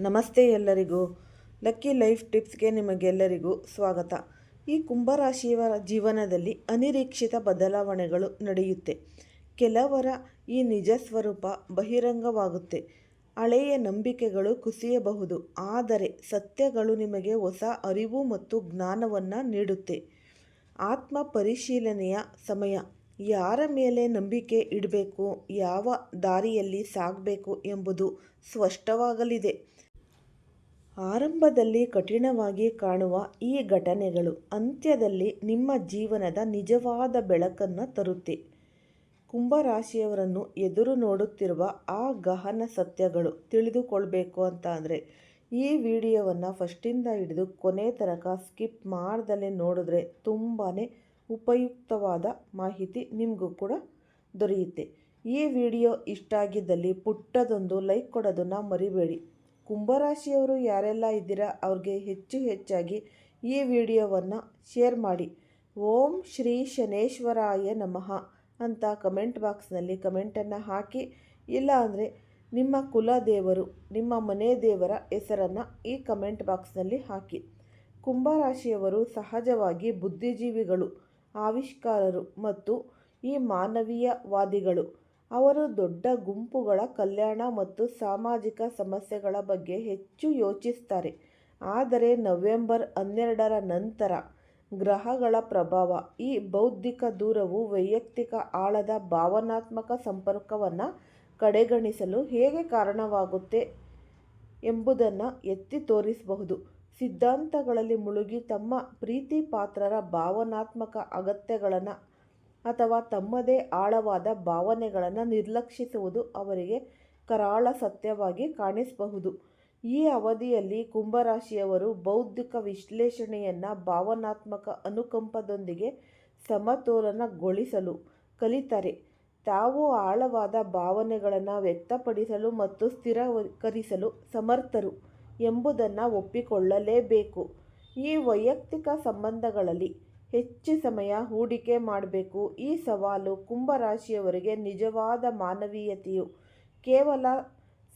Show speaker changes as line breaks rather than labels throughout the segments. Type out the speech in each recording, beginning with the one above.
ನಮಸ್ತೆ ಎಲ್ಲರಿಗೂ. Lucky life ಟಿಪ್ಸ್ಗೆ ನಿಮಗೆಲ್ಲರಿಗೂ ಸ್ವಾಗತ. ಈ ಕುಂಭರಾಶಿಯವರ ಜೀವನದಲ್ಲಿ ಅನಿರೀಕ್ಷಿತ ಬದಲಾವಣೆಗಳು ನಡೆಯುತ್ತೆ. ಕೆಲವರ ಈ ನಿಜ ಸ್ವರೂಪ ಬಹಿರಂಗವಾಗುತ್ತೆ. ಹಳೆಯ ನಂಬಿಕೆಗಳು ಕುಸಿಯಬಹುದು. ಆದರೆ ಸತ್ಯಗಳು ನಿಮಗೆ ಹೊಸ ಅರಿವು ಮತ್ತು ಜ್ಞಾನವನ್ನು ನೀಡುತ್ತೆ. ಆತ್ಮ ಪರಿಶೀಲನೆಯ ಸಮಯ. ಯಾರ ಮೇಲೆ ನಂಬಿಕೆ ಇಡಬೇಕು? ಯಾವ ದಾರಿಯಲ್ಲಿ ಸಾಗಬೇಕು ಎಂಬುದು ಸ್ಪಷ್ಟವಾಗಲಿದೆ. ಆರಂಭದಲ್ಲಿ ಕಠಿಣವಾಗಿ ಕಾಣುವ ಈ ಘಟನೆಗಳು ಅಂತ್ಯದಲ್ಲಿ ನಿಮ್ಮ ಜೀವನದ ನಿಜವಾದ ಬೆಳಕನ್ನು ತರುತ್ತೆ. ಕುಂಭರಾಶಿಯವರನ್ನು ಎದುರು ನೋಡುತ್ತಿರುವ ಆ ಗಹನ ಸತ್ಯಗಳು ತಿಳಿದುಕೊಳ್ಬೇಕು ಅಂತ ಅಂದರೆ ಈ ವಿಡಿಯೋವನ್ನು ಫಸ್ಟಿಂದ ಹಿಡಿದು ಕೊನೆ ತನಕ ಸ್ಕಿಪ್ ಮಾಡ್ದಲೇ ನೋಡಿದ್ರೆ ತುಂಬಾ ಉಪಯುಕ್ತವಾದ ಮಾಹಿತಿ ನಿಮಗೂ ಕೂಡ ದೊರೆಯುತ್ತೆ. ಈ ವಿಡಿಯೋ ಇಷ್ಟ ಆಗಿದ್ದಲ್ಲಿ ಪುಟ್ಟದೊಂದು ಲೈಕ್ ಕೊಡೋದನ್ನು ಮರಿಬೇಡಿ. ಕುಂಭರಾಶಿಯವರು ಯಾರೆಲ್ಲ ಇದ್ದೀರಾ ಅವ್ರಿಗೆ ಹೆಚ್ಚು ಹೆಚ್ಚಾಗಿ ಈ ವಿಡಿಯೋವನ್ನು ಶೇರ್ ಮಾಡಿ. ಓಂ ಶ್ರೀ ಶನೇಶ್ವರಾಯ ನಮಃ ಅಂತ ಕಮೆಂಟ್ ಬಾಕ್ಸ್ನಲ್ಲಿ ಕಮೆಂಟನ್ನು ಹಾಕಿ. ಇಲ್ಲ ಅಂದರೆ ನಿಮ್ಮ ಕುಲದೇವರು ನಿಮ್ಮ ಮನೆ ದೇವರ ಹೆಸರನ್ನು ಈ ಕಮೆಂಟ್ ಬಾಕ್ಸ್ನಲ್ಲಿ ಹಾಕಿ. ಕುಂಭರಾಶಿಯವರು ಸಹಜವಾಗಿ ಬುದ್ಧಿಜೀವಿಗಳು, ಆವಿಷ್ಕಾರರು ಮತ್ತು ಈ ಮಾನವೀಯವಾದಿಗಳು. ಅವರು ದೊಡ್ಡ ಗುಂಪುಗಳ ಕಲ್ಯಾಣ ಮತ್ತು ಸಾಮಾಜಿಕ ಸಮಸ್ಯೆಗಳ ಬಗ್ಗೆ ಹೆಚ್ಚು ಯೋಚಿಸ್ತಾರೆ. ಆದರೆ ನವೆಂಬರ್ ಹನ್ನೆರಡರ ನಂತರ ಗ್ರಹಗಳ ಪ್ರಭಾವ, ಈ ಬೌದ್ಧಿಕ ದೂರವು ವೈಯಕ್ತಿಕ ಆಳದ ಭಾವನಾತ್ಮಕ ಸಂಪರ್ಕವನ್ನು ಕಡೆಗಣಿಸಲು ಹೇಗೆ ಕಾರಣವಾಗುತ್ತೆ ಎಂಬುದನ್ನು ಎತ್ತಿ ತೋರಿಸಬಹುದು. ಸಿದ್ಧಾಂತಗಳಲ್ಲಿ ಮುಳುಗಿ ತಮ್ಮ ಪ್ರೀತಿ ಪಾತ್ರರ ಭಾವನಾತ್ಮಕ ಅಗತ್ಯಗಳನ್ನು ಅಥವಾ ತಮ್ಮದೇ ಆಳವಾದ ಭಾವನೆಗಳನ್ನು ನಿರ್ಲಕ್ಷಿಸುವುದು ಅವರಿಗೆ ಕರಾಳ ಸತ್ಯವಾಗಿ ಕಾಣಿಸಬಹುದು. ಈ ಅವಧಿಯಲ್ಲಿ ಕುಂಭರಾಶಿಯವರು ಬೌದ್ಧಿಕ ವಿಶ್ಲೇಷಣೆಯನ್ನು ಭಾವನಾತ್ಮಕ ಅನುಕಂಪದೊಂದಿಗೆ ಸಮತೋಲನಗೊಳಿಸಲು ಕಲಿತರೆ. ತಾವು ಆಳವಾದ ಭಾವನೆಗಳನ್ನು ವ್ಯಕ್ತಪಡಿಸಲು ಮತ್ತು ಸ್ಥಿರಕರಿಸಲು ಸಮರ್ಥರು ಎಂಬುದನ್ನು ಒಪ್ಪಿಕೊಳ್ಳಲೇಬೇಕು. ಈ ವೈಯಕ್ತಿಕ ಸಂಬಂಧಗಳಲ್ಲಿ ಹೆಚ್ಚು ಸಮಯ ಹೂಡಿಕೆ ಮಾಡಬೇಕು. ಈ ಸವಾಲು ಕುಂಭರಾಶಿಯವರಿಗೆ ನಿಜವಾದ ಮಾನವೀಯತೆಯು ಕೇವಲ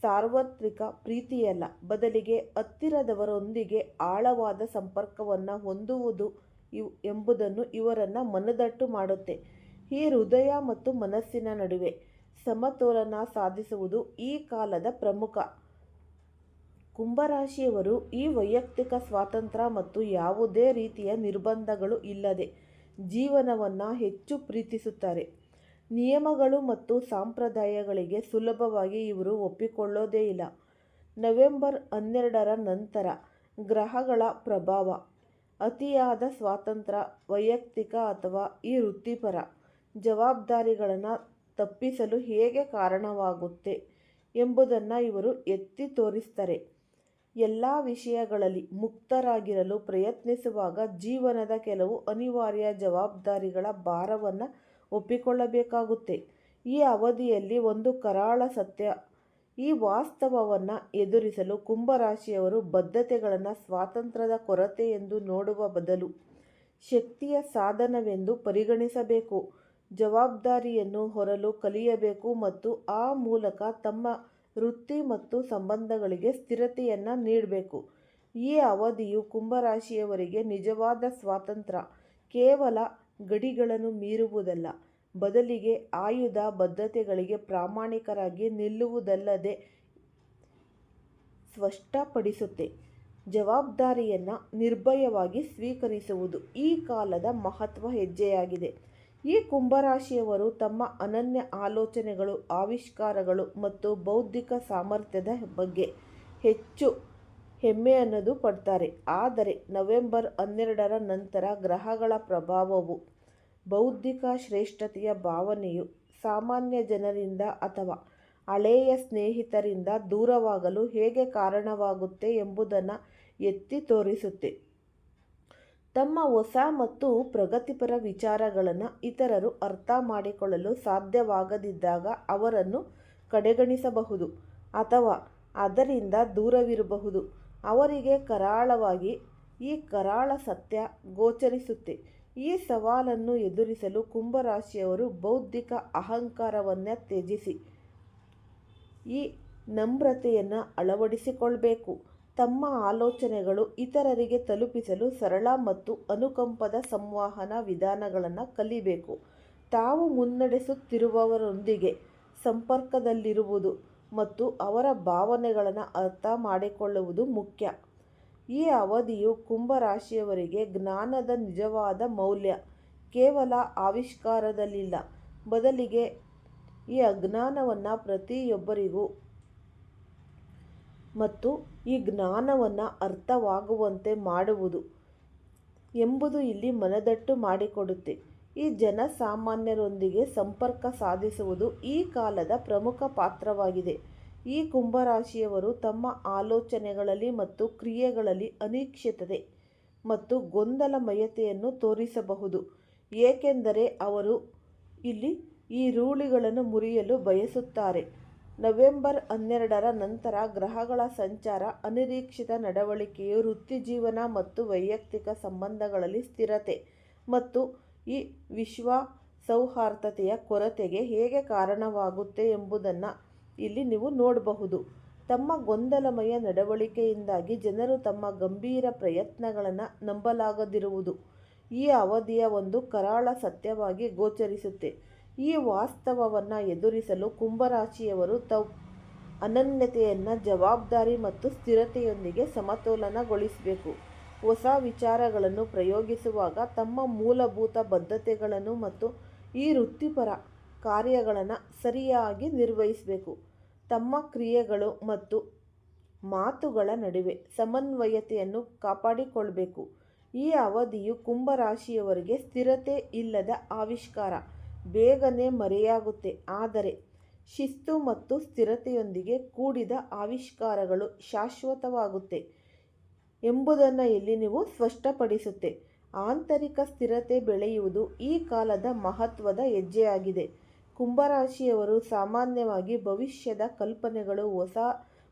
ಸಾರ್ವತ್ರಿಕ ಪ್ರೀತಿಯಲ್ಲ, ಬದಲಿಗೆ ಹತ್ತಿರದವರೊಂದಿಗೆ ಆಳವಾದ ಸಂಪರ್ಕವನ್ನು ಹೊಂದುವುದು ಇವ್ ಎಂಬುದನ್ನು ಇವರನ್ನು ಮನದಟ್ಟು ಮಾಡುತ್ತೆ. ಈ ಹೃದಯ ಮತ್ತು ಮನಸ್ಸಿನ ನಡುವೆ ಸಮತೋಲನ ಸಾಧಿಸುವುದು ಈ ಕಾಲದ ಪ್ರಮುಖ ಕುಂಭರಾಶಿಯವರು ಈ ವೈಯಕ್ತಿಕ ಸ್ವಾತಂತ್ರ್ಯ ಮತ್ತು ಯಾವುದೇ ರೀತಿಯ ನಿರ್ಬಂಧಗಳು ಇಲ್ಲದೆ ಜೀವನವನ್ನು ಹೆಚ್ಚು ಪ್ರೀತಿಸುತ್ತಾರೆ. ನಿಯಮಗಳು ಮತ್ತು ಸಾಂಪ್ರದಾಯಗಳಿಗೆ ಸುಲಭವಾಗಿ ಇವರು ಒಪ್ಪಿಕೊಳ್ಳೋದೇ ಇಲ್ಲ. ನವೆಂಬರ್ ಹನ್ನೆರಡರ ನಂತರ ಗ್ರಹಗಳ ಪ್ರಭಾವ. ಅತಿಯಾದ ಸ್ವಾತಂತ್ರ್ಯ, ವೈಯಕ್ತಿಕ ಅಥವಾ ಈ ವೃತ್ತಿಪರ ಜವಾಬ್ದಾರಿಗಳನ್ನು ತಪ್ಪಿಸಲು ಹೇಗೆ ಕಾರಣವಾಗುತ್ತೆ ಎಂಬುದನ್ನು ಇವರು ಎತ್ತಿ ತೋರಿಸ್ತಾರೆ. ಎಲ್ಲ ವಿಷಯಗಳಲ್ಲಿ ಮುಕ್ತರಾಗಿರಲು ಪ್ರಯತ್ನಿಸುವಾಗ ಜೀವನದ ಕೆಲವು ಅನಿವಾರ್ಯ ಜವಾಬ್ದಾರಿಗಳ ಭಾರವನ್ನು ಒಪ್ಪಿಕೊಳ್ಳಬೇಕಾಗುತ್ತೆ. ಈ ಅವಧಿಯಲ್ಲಿ ಒಂದು ಕರಾಳ ಸತ್ಯ, ಈ ವಾಸ್ತವವನ್ನು ಎದುರಿಸಲು ಕುಂಭರಾಶಿಯವರು ಬದ್ಧತೆಗಳನ್ನು ಸ್ವಾತಂತ್ರ್ಯದ ಕೊರತೆ ಎಂದು ನೋಡುವ ಬದಲು ಶಕ್ತಿಯ ಸಾಧನವೆಂದು ಪರಿಗಣಿಸಬೇಕು. ಜವಾಬ್ದಾರಿಯನ್ನು ಹೊರಲು ಕಲಿಯಬೇಕು ಮತ್ತು ಆ ಮೂಲಕ ತಮ್ಮ ವೃತ್ತಿ ಮತ್ತು ಸಂಬಂಧಗಳಿಗೆ ಸ್ಥಿರತೆಯನ್ನು ನೀಡಬೇಕು. ಈ ಅವಧಿಯು ಕುಂಭರಾಶಿಯವರಿಗೆ ನಿಜವಾದ ಸ್ವಾತಂತ್ರ್ಯ. ಕೇವಲ ಗಡಿಗಳನ್ನು ಮೀರುವುದಲ್ಲ, ಬದಲಿಗೆ ಆಯುಧ ಬದ್ಧತೆಗಳಿಗೆ ಪ್ರಾಮಾಣಿಕರಾಗಿ ನಿಲ್ಲುವುದಲ್ಲದೆ ಸ್ಪಷ್ಟಪಡಿಸುತ್ತೆ. ಜವಾಬ್ದಾರಿಯನ್ನು ನಿರ್ಭಯವಾಗಿ ಸ್ವೀಕರಿಸುವುದು ಈ ಕಾಲದ ಮಹತ್ವ ಹೆಜ್ಜೆಯಾಗಿದೆ. ಈ ಕುಂಭರಾಶಿಯವರು ತಮ್ಮ ಅನನ್ಯ ಆಲೋಚನೆಗಳು, ಆವಿಷ್ಕಾರಗಳು ಮತ್ತು ಬೌದ್ಧಿಕ ಸಾಮರ್ಥ್ಯದ ಬಗ್ಗೆ ಹೆಚ್ಚು ಹೆಮ್ಮೆ ಅನ್ನೋದು ಪಡ್ತಾರೆ. ಆದರೆ ನವೆಂಬರ್ ಹನ್ನೆರಡರ ನಂತರ ಗ್ರಹಗಳ ಪ್ರಭಾವವು ಬೌದ್ಧಿಕ ಶ್ರೇಷ್ಠತೆಯ ಭಾವನೆಯು ಸಾಮಾನ್ಯ ಜನರಿಂದ ಅಥವಾ ಹಳೆಯ ಸ್ನೇಹಿತರಿಂದ ದೂರವಾಗಲು ಹೇಗೆ ಕಾರಣವಾಗುತ್ತೆ ಎಂಬುದನ್ನು ಎತ್ತಿ ತೋರಿಸುತ್ತೆ. ತಮ್ಮ ಹೊಸ ಮತ್ತು ಪ್ರಗತಿಪರ ವಿಚಾರಗಳನ್ನು ಇತರರು ಅರ್ಥ ಮಾಡಿಕೊಳ್ಳಲು ಸಾಧ್ಯವಾಗದಿದ್ದಾಗ ಅವರನ್ನು ಕಡೆಗಣಿಸಬಹುದು ಅಥವಾ ಅದರಿಂದ ದೂರವಿರಬಹುದು. ಅವರಿಗೆ ಕರಾಳವಾಗಿ ಈ ಕರಾಳ ಸತ್ಯ ಗೋಚರಿಸುತ್ತೆ. ಈ ಸವಾಲನ್ನು ಎದುರಿಸಲು ಕುಂಭರಾಶಿಯವರು ಬೌದ್ಧಿಕ ಅಹಂಕಾರವನ್ನು ತ್ಯಜಿಸಿ ಈ ನಮ್ರತೆಯನ್ನು ಅಳವಡಿಸಿಕೊಳ್ಬೇಕು. ತಮ್ಮ ಆಲೋಚನೆಗಳು ಇತರರಿಗೆ ತಲುಪಿಸಲು ಸರಳ ಮತ್ತು ಅನುಕಂಪದ ಸಂವಹನ ವಿಧಾನಗಳನ್ನು ಕಲಿಬೇಕು. ತಾವು ಮುನ್ನಡೆಸುತ್ತಿರುವವರೊಂದಿಗೆ ಸಂಪರ್ಕದಲ್ಲಿರುವುದು ಮತ್ತು ಅವರ ಭಾವನೆಗಳನ್ನು ಅರ್ಥ ಮಾಡಿಕೊಳ್ಳುವುದು ಮುಖ್ಯ. ಈ ಅವಧಿಯು ಕುಂಭ ರಾಶಿಯವರಿಗೆ ಜ್ಞಾನದ ನಿಜವಾದ ಮೌಲ್ಯ. ಕೇವಲ ಆವಿಷ್ಕಾರದಲ್ಲಿಲ್ಲ. ಬದಲಿಗೆ ಈ ಅಜ್ಞಾನವನ್ನು ಪ್ರತಿಯೊಬ್ಬರಿಗೂ ಮತ್ತು ಈ ಜ್ಞಾನವನ್ನು ಅರ್ಥವಾಗುವಂತೆ ಮಾಡುವುದು ಎಂಬುದು ಇಲ್ಲಿ ಮನದಟ್ಟು ಮಾಡಿಕೊಡುತ್ತೆ. ಈ ಜನಸಾಮಾನ್ಯರೊಂದಿಗೆ ಸಂಪರ್ಕ ಸಾಧಿಸುವುದು ಈ ಕಾಲದ ಪ್ರಮುಖ ಪಾತ್ರವಾಗಿದೆ. ಈ ಕುಂಭರಾಶಿಯವರು ತಮ್ಮ ಆಲೋಚನೆಗಳಲ್ಲಿ ಮತ್ತು ಕ್ರಿಯೆಗಳಲ್ಲಿ ಅನಿಶ್ಚಿತತೆ ಮತ್ತು ಗೊಂದಲಮಯತೆಯನ್ನು ತೋರಿಸಬಹುದು. ಏಕೆಂದರೆ ಅವರು ಇಲ್ಲಿ ಈ ರೂಳಿಗಳನ್ನು ಮುರಿಯಲು ಬಯಸುತ್ತಾರೆ. ನವೆಂಬರ್ ಹನ್ನೆರಡರ ನಂತರ ಗ್ರಹಗಳ ಸಂಚಾರ, ಅನಿರೀಕ್ಷಿತ ನಡವಳಿಕೆಯು ವೃತ್ತಿಜೀವನ ಮತ್ತು ವೈಯಕ್ತಿಕ ಸಂಬಂಧಗಳಲ್ಲಿ ಸ್ಥಿರತೆ ಮತ್ತು ಈ ವಿಶ್ವ ಸೌಹಾರ್ದತೆಯ ಕೊರತೆಗೆ ಹೇಗೆ ಕಾರಣವಾಗುತ್ತೆ ಎಂಬುದನ್ನು ಇಲ್ಲಿ ನೀವು ನೋಡಬಹುದು. ತಮ್ಮ ಗೊಂದಲಮಯ ನಡವಳಿಕೆಯಿಂದಾಗಿ ಜನರು ತಮ್ಮ ಗಂಭೀರ ಪ್ರಯತ್ನಗಳನ್ನು ನಂಬಲಾಗದಿರುವುದು ಈ ಅವಧಿಯ ಒಂದು ಕರಾಳ ಸತ್ಯವಾಗಿ ಗೋಚರಿಸುತ್ತೆ. ಈ ವಾಸ್ತವವನ್ನು ಎದುರಿಸಲು ಕುಂಭರಾಶಿಯವರು ತವ್ ಅನನ್ಯತೆಯನ್ನು ಜವಾಬ್ದಾರಿ ಮತ್ತು ಸ್ಥಿರತೆಯೊಂದಿಗೆ ಸಮತೋಲನಗೊಳಿಸಬೇಕು. ಹೊಸ ವಿಚಾರಗಳನ್ನು ಪ್ರಯೋಗಿಸುವಾಗ ತಮ್ಮ ಮೂಲಭೂತ ಬದ್ಧತೆಗಳನ್ನು ಮತ್ತು ಈ ವೃತ್ತಿಪರ ಕಾರ್ಯಗಳನ್ನು ಸರಿಯಾಗಿ ನಿರ್ವಹಿಸಬೇಕು. ತಮ್ಮ ಕ್ರಿಯೆಗಳು ಮತ್ತು ಮಾತುಗಳ ನಡುವೆ ಸಮನ್ವಯತೆಯನ್ನು ಕಾಪಾಡಿಕೊಳ್ಬೇಕು. ಈ ಅವಧಿಯು ಕುಂಭರಾಶಿಯವರಿಗೆ ಸ್ಥಿರತೆ ಇಲ್ಲದ ಆವಿಷ್ಕಾರ. ಬೇಗನೆ ಮರೆಯಾಗುತ್ತೆ. ಆದರೆ ಶಿಸ್ತು ಮತ್ತು ಸ್ಥಿರತೆಯೊಂದಿಗೆ ಕೂಡಿದ ಆವಿಷ್ಕಾರಗಳು ಶಾಶ್ವತವಾಗುತ್ತೆ ಎಂಬುದನ್ನು ಇಲ್ಲಿ ನೀವು ಸ್ಪಷ್ಟಪಡಿಸುತ್ತೆ. ಆಂತರಿಕ ಸ್ಥಿರತೆ ಬೆಳೆಯುವುದು ಈ ಕಾಲದ ಮಹತ್ವದ ಹೆಜ್ಜೆಯಾಗಿದೆ. ಕುಂಭರಾಶಿಯವರು ಸಾಮಾನ್ಯವಾಗಿ ಭವಿಷ್ಯದ ಕಲ್ಪನೆಗಳು, ಹೊಸ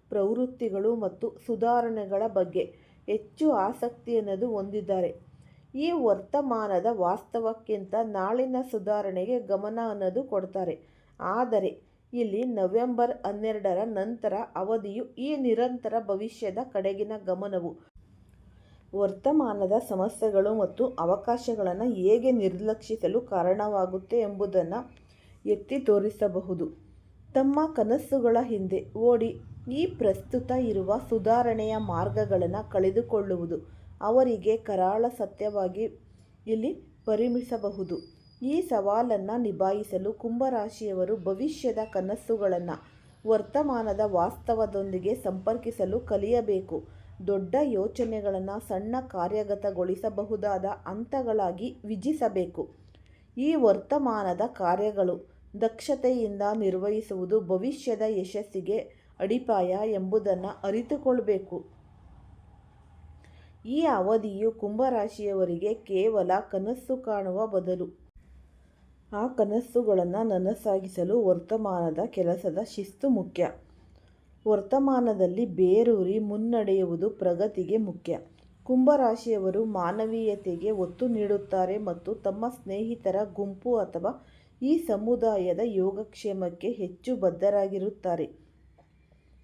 ಪ್ರವೃತ್ತಿಗಳು ಮತ್ತು ಸುಧಾರಣೆಗಳ ಬಗ್ಗೆ ಹೆಚ್ಚು ಆಸಕ್ತಿಯನ್ನು ಹೊಂದಿದ್ದಾರೆ. ಈ ವರ್ತಮಾನದ ವಾಸ್ತವಕ್ಕಿಂತ ನಾಳಿನ ಸುಧಾರಣೆಗೆ ಗಮನ ಅನ್ನೋದು ಕೊಡ್ತಾರೆ. ಆದರೆ, ಇಲ್ಲಿ ನವೆಂಬರ್ ಹನ್ನೆರಡರ ನಂತರ ಅವಧಿಯು ಈ ನಿರಂತರ ಭವಿಷ್ಯದ ಕಡೆಗಿನ ಗಮನವು. ವರ್ತಮಾನದ ಸಮಸ್ಯೆಗಳು ಮತ್ತು ಅವಕಾಶಗಳನ್ನು ಹೇಗೆ ನಿರ್ಲಕ್ಷಿಸಲು ಕಾರಣವಾಗುತ್ತೆ ಎಂಬುದನ್ನು ಎತ್ತಿ ತೋರಿಸಬಹುದು. ತಮ್ಮ ಕನಸುಗಳ ಹಿಂದೆ ಓಡಿ ಈ ಪ್ರಸ್ತುತ ಇರುವ ಸುಧಾರಣೆಯ ಮಾರ್ಗಗಳನ್ನು ಕಳೆದುಕೊಳ್ಳುವುದು. ಅವರಿಗೆ ಕರಾಳ ಸತ್ಯವಾಗಿ ಇಲ್ಲಿ ಪರಿಮಿಸಬಹುದು. ಈ ಸವಾಲನ್ನು ನಿಭಾಯಿಸಲು ಕುಂಭರಾಶಿಯವರು ಭವಿಷ್ಯದ ಕನಸುಗಳನ್ನು ವರ್ತಮಾನದ ವಾಸ್ತವದೊಂದಿಗೆ ಸಂಪರ್ಕಿಸಲು ಕಲಿಯಬೇಕು. ದೊಡ್ಡ ಯೋಚನೆಗಳನ್ನು ಸಣ್ಣ ಕಾರ್ಯಗತಗೊಳಿಸಬಹುದಾದ ಹಂತಗಳಾಗಿ ವಿಜಿಸಬೇಕು. ಈ ವರ್ತಮಾನದ ಕಾರ್ಯಗಳು ದಕ್ಷತೆಯಿಂದ ನಿರ್ವಹಿಸುವುದು ಭವಿಷ್ಯದ ಯಶಸ್ಸಿಗೆ ಅಡಿಪಾಯ ಎಂಬುದನ್ನು ಅರಿತುಕೊಳ್ಬೇಕು. ಈ ಅವಧಿಯು ಕುಂಭರಾಶಿಯವರಿಗೆ ಕೇವಲ ಕನಸು ಕಾಣುವ ಬದಲು. ಆ ಕನಸುಗಳನ್ನು ನನಸಾಗಿಸಲು ವರ್ತಮಾನದ ಕೆಲಸದ ಶಿಸ್ತು ಮುಖ್ಯ. ವರ್ತಮಾನದಲ್ಲಿ ಬೇರೂರಿ ಮುನ್ನಡೆಯುವುದು ಪ್ರಗತಿಗೆ ಮುಖ್ಯ. ಕುಂಭರಾಶಿಯವರು ಮಾನವೀಯತೆಗೆ ಒತ್ತು ನೀಡುತ್ತಾರೆ ಮತ್ತು ತಮ್ಮ ಸ್ನೇಹಿತರ ಗುಂಪು ಅಥವಾ ಈ ಸಮುದಾಯದ ಯೋಗಕ್ಷೇಮಕ್ಕೆ ಹೆಚ್ಚು ಬದ್ಧರಾಗಿರುತ್ತಾರೆ.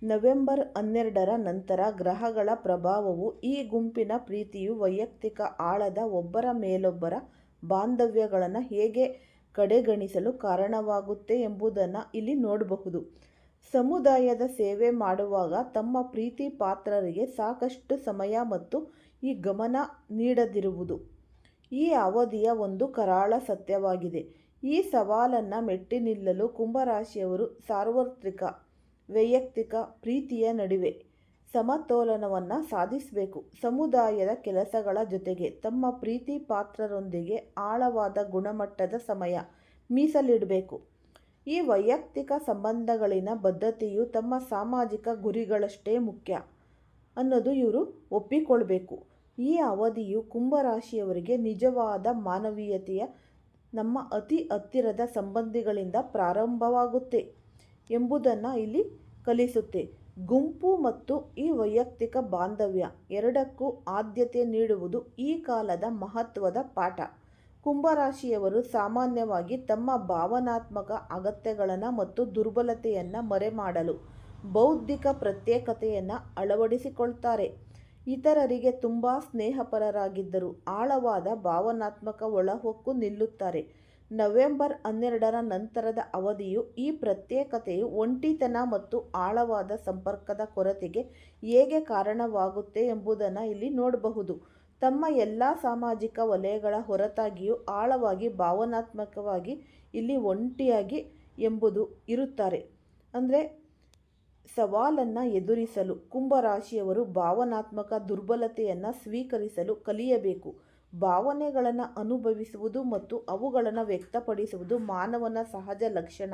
ನವೆಂಬರ್ ಹನ್ನೆರಡರ ನಂತರ ಗ್ರಹಗಳ ಪ್ರಭಾವವು ಈ ಗುಂಪಿನ ಪ್ರೀತಿಯು ವೈಯಕ್ತಿಕ ಆಳದ ಒಬ್ಬರ ಮೇಲೊಬ್ಬರ ಬಾಂಧವ್ಯಗಳನ್ನು ಹೇಗೆ ಕಡೆಗಣಿಸಲು ಕಾರಣವಾಗುತ್ತೆ ಎಂಬುದನ್ನು ಇಲ್ಲಿ ನೋಡಬಹುದು. ಸಮುದಾಯದ ಸೇವೆ ಮಾಡುವಾಗ ತಮ್ಮ ಪ್ರೀತಿ ಪಾತ್ರರಿಗೆ ಸಾಕಷ್ಟು ಸಮಯ ಮತ್ತು ಈ ಗಮನ ನೀಡದಿರುವುದು ಈ ಅವಧಿಯ ಒಂದು ಕರಾಳ ಸತ್ಯವಾಗಿದೆ. ಈ ಸವಾಲನ್ನು ಮೆಟ್ಟಿ ನಿಲ್ಲಲು ಕುಂಭರಾಶಿಯವರು ಸಾರ್ವತ್ರಿಕ ವೈಯಕ್ತಿಕ ಪ್ರೀತಿಯ ನಡುವೆ ಸಮತೋಲನವನ್ನು ಸಾಧಿಸಬೇಕು. ಸಮುದಾಯದ ಕೆಲಸಗಳ ಜೊತೆಗೆ ತಮ್ಮ ಪ್ರೀತಿ ಪಾತ್ರರೊಂದಿಗೆ ಆಳವಾದ ಗುಣಮಟ್ಟದ ಸಮಯ ಮೀಸಲಿಡಬೇಕು. ಈ ವೈಯಕ್ತಿಕ ಸಂಬಂಧಗಳಿನ ಬದ್ಧತೆಯು ತಮ್ಮ ಸಾಮಾಜಿಕ ಗುರಿಗಳಷ್ಟೇ ಮುಖ್ಯ ಅನ್ನೋದು ಇವರು ಒಪ್ಪಿಕೊಳ್ಬೇಕು. ಈ ಅವಧಿಯು ಕುಂಭರಾಶಿಯವರಿಗೆ ನಿಜವಾದ ಮಾನವೀಯತೆಯ ನಮ್ಮ ಅತಿ ಹತ್ತಿರದ ಸಂಬಂಧಿಗಳಿಂದ ಪ್ರಾರಂಭವಾಗುತ್ತೆ. ಎಂಬುದನ್ನು ಇಲ್ಲಿ ಕಲಿಸುತ್ತೆ. ಗುಂಪು ಮತ್ತು ಈ ವೈಯಕ್ತಿಕ ಬಾಂಧವ್ಯ ಎರಡಕ್ಕೂ ಆದ್ಯತೆ ನೀಡುವುದು ಈ ಕಾಲದ ಮಹತ್ವದ ಪಾಠ. ಕುಂಭರಾಶಿಯವರು ಸಾಮಾನ್ಯವಾಗಿ ತಮ್ಮ ಭಾವನಾತ್ಮಕ ಅಗತ್ಯಗಳನ್ನು ಮತ್ತು ದುರ್ಬಲತೆಯನ್ನು ಮರೆಮಾಡಲು ಬೌದ್ಧಿಕ ಪ್ರತ್ಯೇಕತೆಯನ್ನು ಅಳವಡಿಸಿಕೊಳ್ತಾರೆ. ಇತರರಿಗೆ ತುಂಬ ಸ್ನೇಹಪರರಾಗಿದ್ದರು ಆಳವಾದ ಭಾವನಾತ್ಮಕ ಒಳಹೊಕ್ಕು ನಿಲ್ಲುತ್ತಾರೆ. ನವೆಂಬರ್ ಹನ್ನೆರಡರ ನಂತರದ ಅವಧಿಯು ಈ ಪ್ರತ್ಯೇಕತೆಯು ಒಂಟಿತನ ಮತ್ತು ಆಳವಾದ ಸಂಪರ್ಕದ ಕೊರತೆಗೆ ಹೇಗೆ ಕಾರಣವಾಗುತ್ತೆ ಎಂಬುದನ್ನು ಇಲ್ಲಿ ನೋಡಬಹುದು. ತಮ್ಮ ಎಲ್ಲ ಸಾಮಾಜಿಕ ವಲಯಗಳ ಹೊರತಾಗಿಯೂ ಆಳವಾಗಿ, ಭಾವನಾತ್ಮಕವಾಗಿ ಇಲ್ಲಿ ಒಂಟಿಯಾಗಿ ಎಂಬುದು ಇರುತ್ತಾರೆ. ಅಂದರೆ ಸವಾಲನ್ನು ಎದುರಿಸಲು, ಕುಂಭರಾಶಿಯವರು ಭಾವನಾತ್ಮಕ ದುರ್ಬಲತೆಯನ್ನು ಸ್ವೀಕರಿಸಲು ಕಲಿಯಬೇಕು. ಭಾವನೆಗಳನ್ನು ಅನುಭವಿಸುವುದು ಮತ್ತು ಅವುಗಳನ್ನು ವ್ಯಕ್ತಪಡಿಸುವುದು ಮಾನವನ ಸಹಜ ಲಕ್ಷಣ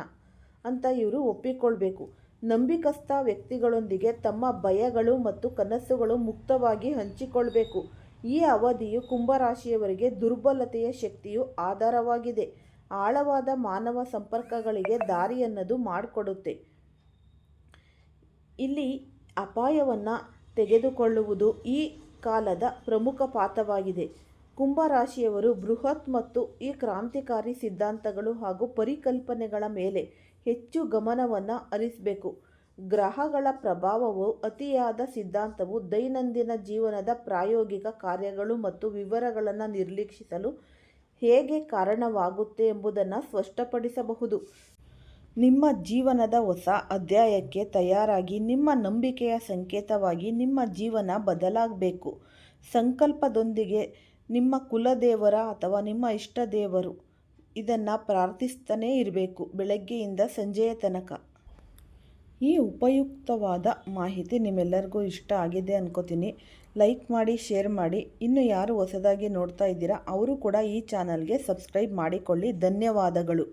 ಅಂತ ಇವರು ಒಪ್ಪಿಕೊಳ್ಬೇಕು. ನಂಬಿಕಸ್ಥ ವ್ಯಕ್ತಿಗಳೊಂದಿಗೆ ತಮ್ಮ ಭಯಗಳು ಮತ್ತು ಕನಸುಗಳು ಮುಕ್ತವಾಗಿ ಹಂಚಿಕೊಳ್ಬೇಕು. ಈ ಅವಧಿಯು ಕುಂಭರಾಶಿಯವರಿಗೆ ದುರ್ಬಲತೆಯ ಶಕ್ತಿಯು ಆಧಾರವಾಗಿದೆ. ಆಳವಾದ ಮಾನವ ಸಂಪರ್ಕಗಳಿಗೆ ದಾರಿಯನ್ನದು ಮಾಡಿಕೊಡುತ್ತೆ. ಇಲ್ಲಿ ಅಪಾಯವನ್ನು ತೆಗೆದುಕೊಳ್ಳುವುದು ಈ ಕಾಲದ ಪ್ರಮುಖ ಪಾತ್ರವಾಗಿದೆ. ಕುಂಭರಾಶಿಯವರು ಬೃಹತ್ ಮತ್ತು ಈ ಕ್ರಾಂತಿಕಾರಿ ಸಿದ್ಧಾಂತಗಳು ಹಾಗೂ ಪರಿಕಲ್ಪನೆಗಳ ಮೇಲೆ ಹೆಚ್ಚು ಗಮನವನ್ನು ಹರಿಸಬೇಕು. ಗ್ರಹಗಳ ಪ್ರಭಾವವು ಅತಿಯಾದ ಸಿದ್ಧಾಂತವು ದೈನಂದಿನ ಜೀವನದ ಪ್ರಾಯೋಗಿಕ ಕಾರ್ಯಗಳು ಮತ್ತು ವಿವರಗಳನ್ನು ನಿರ್ಲಕ್ಷಿಸಲು ಹೇಗೆ ಕಾರಣವಾಗುತ್ತೆ ಎಂಬುದನ್ನು ಸ್ಪಷ್ಟಪಡಿಸಬಹುದು. ನಿಮ್ಮ ಜೀವನದ ಹೊಸ ಅಧ್ಯಾಯಕ್ಕೆ ತಯಾರಾಗಿ, ನಿಮ್ಮ ನಂಬಿಕೆಯ ಸಂಕೇತವಾಗಿ ನಿಮ್ಮ ಜೀವನ ಬದಲಾಗಬೇಕು. ಸಂಕಲ್ಪದೊಂದಿಗೆ ನಿಮ್ಮ ಕುಲದೇವರ ಅಥವಾ ನಿಮ್ಮ ಇಷ್ಟ ದೇವರು ಇದನ್ನು ಪ್ರಾರ್ಥಿಸ್ತಾನೇ ಇರಬೇಕು ಬೆಳಗ್ಗೆಯಿಂದ ಸಂಜೆಯ ತನಕ. ಈ ಉಪಯುಕ್ತವಾದ ಮಾಹಿತಿ ನಿಮ್ಮೆಲ್ಲರಿಗೂ ಇಷ್ಟ ಆಗಿದೆ ಅನ್ಕೋತೀನಿ. ಲೈಕ್ ಮಾಡಿ, ಶೇರ್ ಮಾಡಿ. ಇನ್ನು ಯಾರು ಹೊಸದಾಗಿ ನೋಡ್ತಾ ಇದ್ದೀರಾ, ಅವರು ಕೂಡ ಈ ಚಾನಲ್ಗೆ ಸಬ್ಸ್ಕ್ರೈಬ್ ಮಾಡಿಕೊಳ್ಳಿ. ಧನ್ಯವಾದಗಳು.